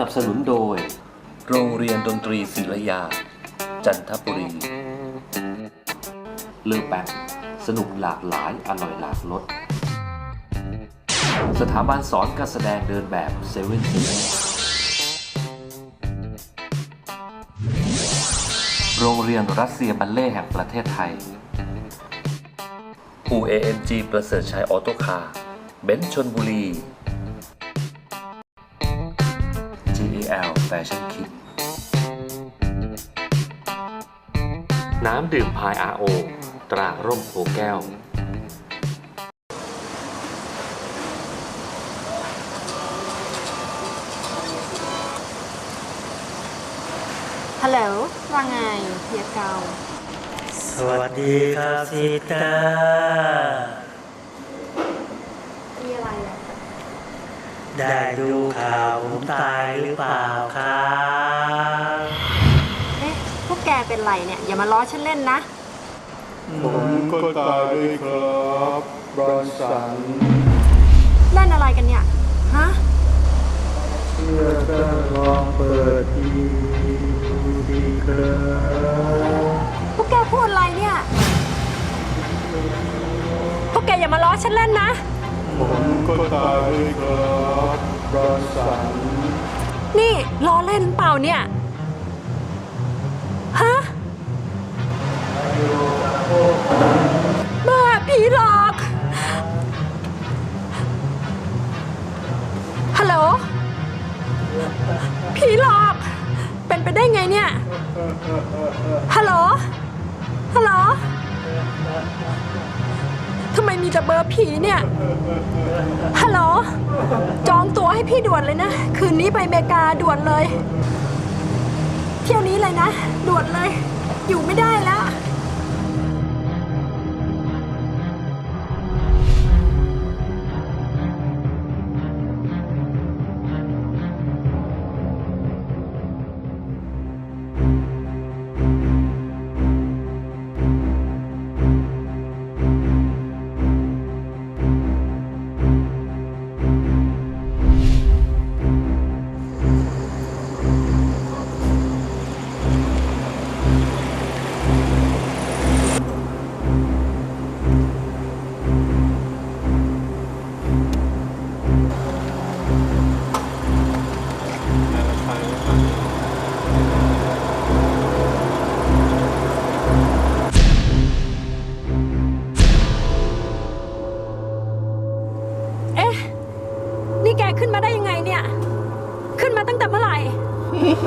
นับสนุนโดย โรงเรียนดนตรีศิลยา จันทบุรี เลือกแป๊กสนุกหลากหลายอร่อยหลากรสสถาบันสอนการแสดงเดินแบบเซเว่นทีโรงเรียนรัสเซียบัลเล่แห่งประเทศไทย UAMG ประเสริฐชัยออโต้คาร์เบนซ์ชนบุรี GEL Fashion Kit น้ำดื่มพาย RO ตราร่มโพแก้ว ฮัลโหลว่าไงเฮียเกา สวัสดีครับซีตา มีอะไรอะ ได้ดูข่าวผมตายหรือเปล่าครับเอ๊ะพวกแกเป็นไรเนี่ย อย่ามาล้อฉันเล่นนะ ผมก็ตายด้วยครับบรอนสันเล่นอะไรกันเนี่ย ฮะ เพื่อจะลองเปิดทีดูดีครับพวกแกพูดอะไรเนี่ย พวกแกอย่ามาล้อฉันเล่นนะ ผมก็ตายด้วยครับบรอน สันนี่ล้อเล่นเปล่าเนี่ย ฮะ บ้าผีหลอก ฮัลโหล ผีหลอก เป็นไปได้ไงเนี่ย ฮัลโหล ฮัลโหล ทำไมมีแต่เบอร์ผีเนี่ย ฮัลโหล จองตั๋วให้พี่ด่วนเลยนะ คืนนี้ไปอเมริกาด่วนเลย เที่ยวนี้เลยนะ ด่วนเลย อยู่ไม่ได้แล้ว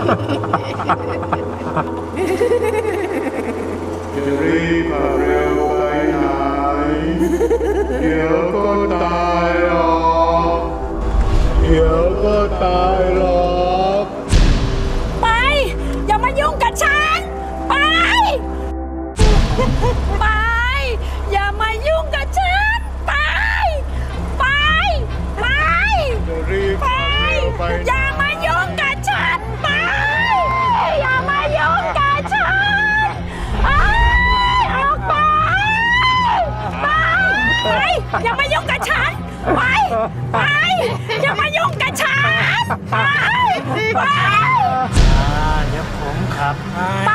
จะรีบมาเร็วไปไหน เดี๋ยวก็ตายหรอกเดี๋ยวก็ตายหรอกไป อย่ามายุ่งกับฉัน ไป ไป อย่ามายุ่งกับฉัน ไป ไป อย่ามายุ่งกับฉัน ไป ไป อ่าเดี๋ยวผมขับให้ ไป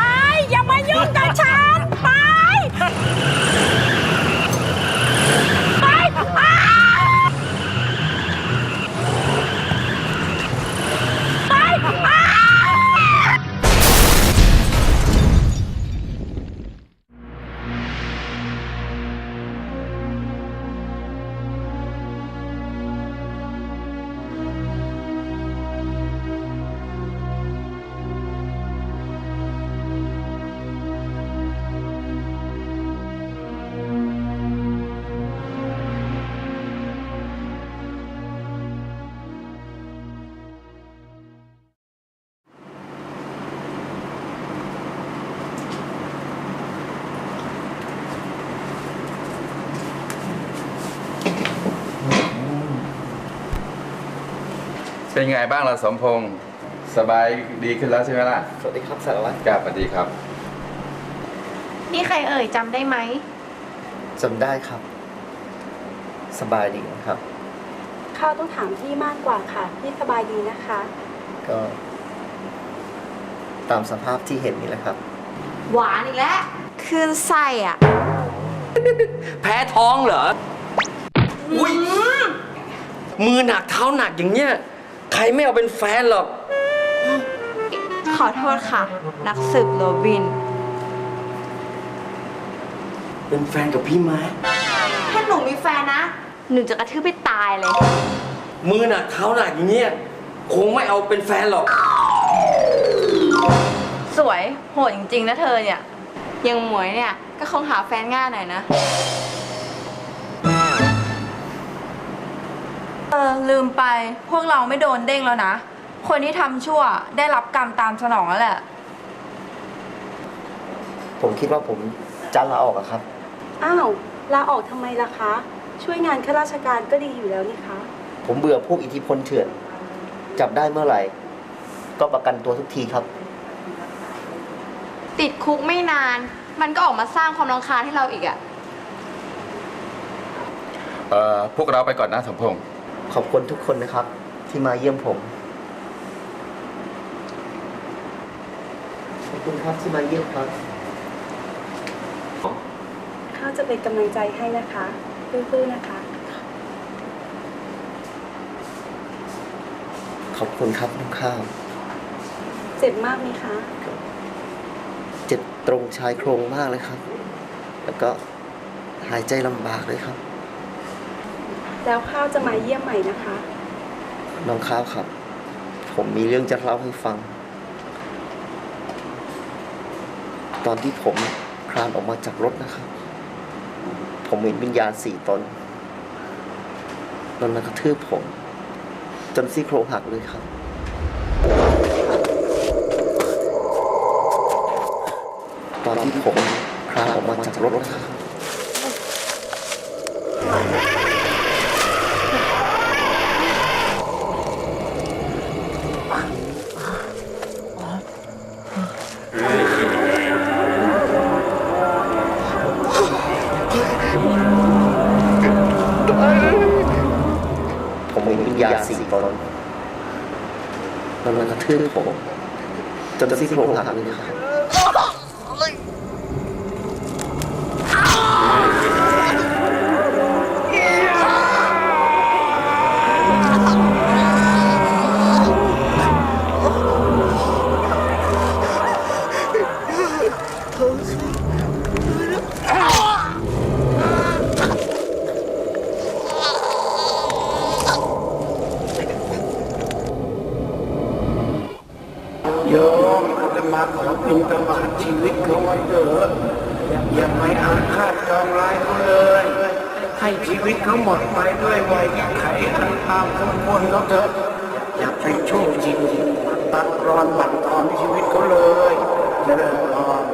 เป็นไงบ้างล่ะสมพงษ์สบายดีขึ้นแล้วใช่ไหมล่ะสวัสดีครับสารวัตรครับสวัสดีครับนี่ใครเอ่ยจำได้ไหม จำได้ครับ สบายดีนะครับ ข้าวต้องถามพี่มากกว่าค่ะ พี่สบายดีนะคะ ก็ ตามสภาพที่เห็นนี่แหละครับ หวานอีกแล้วคืนไส้อะ แพ้ท้องเหรอ อุ้ย มือหนักเท้าหนักอย่างเงี้ย ใครไม่เอาเป็นแฟนหรอก ขอโทษค่ะ นักสืบโรบิน เป็นแฟนกับพี่ไหมถ้าหนูมีแฟนนะ หนูจะกระทืบไปตายเลย มือหนักเท้าหนักอย่างเงี้ยคงไม่เอาเป็นแฟนหรอก สวยโหดจริงๆ นะเธอเนี่ย ยังหมวยเนี่ย ก็คงหาแฟนง่ายหน่อยนะ เออลืมไปพวกเราไม่โดนเด้งแล้วนะ คนที่ทำชั่วได้รับกรรมตามสนองแล้วแหละ ผมคิดว่าผมจะลาออกอะครับ อ้าวลาออกทำไมล่ะคะ ช่วยงานข้าราชการก็ดีอยู่แล้วนี่คะผมเบื่อพวกอิทธิพลเถื่อน จับได้เมื่อไหร่ ก็ประกันตัวทุกทีครับ ติดคุกไม่นาน มันก็ออกมาสร้างความรำคาญให้เราอีกอะ เอ่อพวกเราไปก่อนนะสมพงษ์ ขอบคุณทุกคนนะครับ ที่มาเยี่ยมผม ขอบคุณครับที่มาเยี่ยมครับข้าจะเป็นกำลังใจให้นะคะสู้ๆนะคะ ขอบคุณครับน้องข้าว เจ็บมากไหมคะ เจ็บตรงชายโครงมากเลยครับ แล้วก็หายใจลำบากเลยครับ แล้วข้าวจะมาเยี่ยมใหม่นะคะ น้องข้าวครับ ผมมีเรื่องจะเล่าให้ฟัง ตอนที่ผมคลานออกมาจากรถนะครับ ผมเห็นวิญญาณสี่ตนมันมากระทืบผม จนซี่โครงหักเลยครับ ตอนที่ผมคลานออกมาจากรถนะครับ ผมเห็นวิญญาสี่ตนมันมันกระทืบผมจนซี่โครงหักเลยครับ มาขอบินตบาดชีวิตเขาไว้เถอะอย่าไปอาฆาตจองร้ายเขาเลย ให้ชีวิตเขาหมดไปด้วยวัยไขอันตามสมควรเขาเถอะอย่าไปช่วงจริงตัดรอนบั่นทอนชีวิตเขาเลยเจริญพร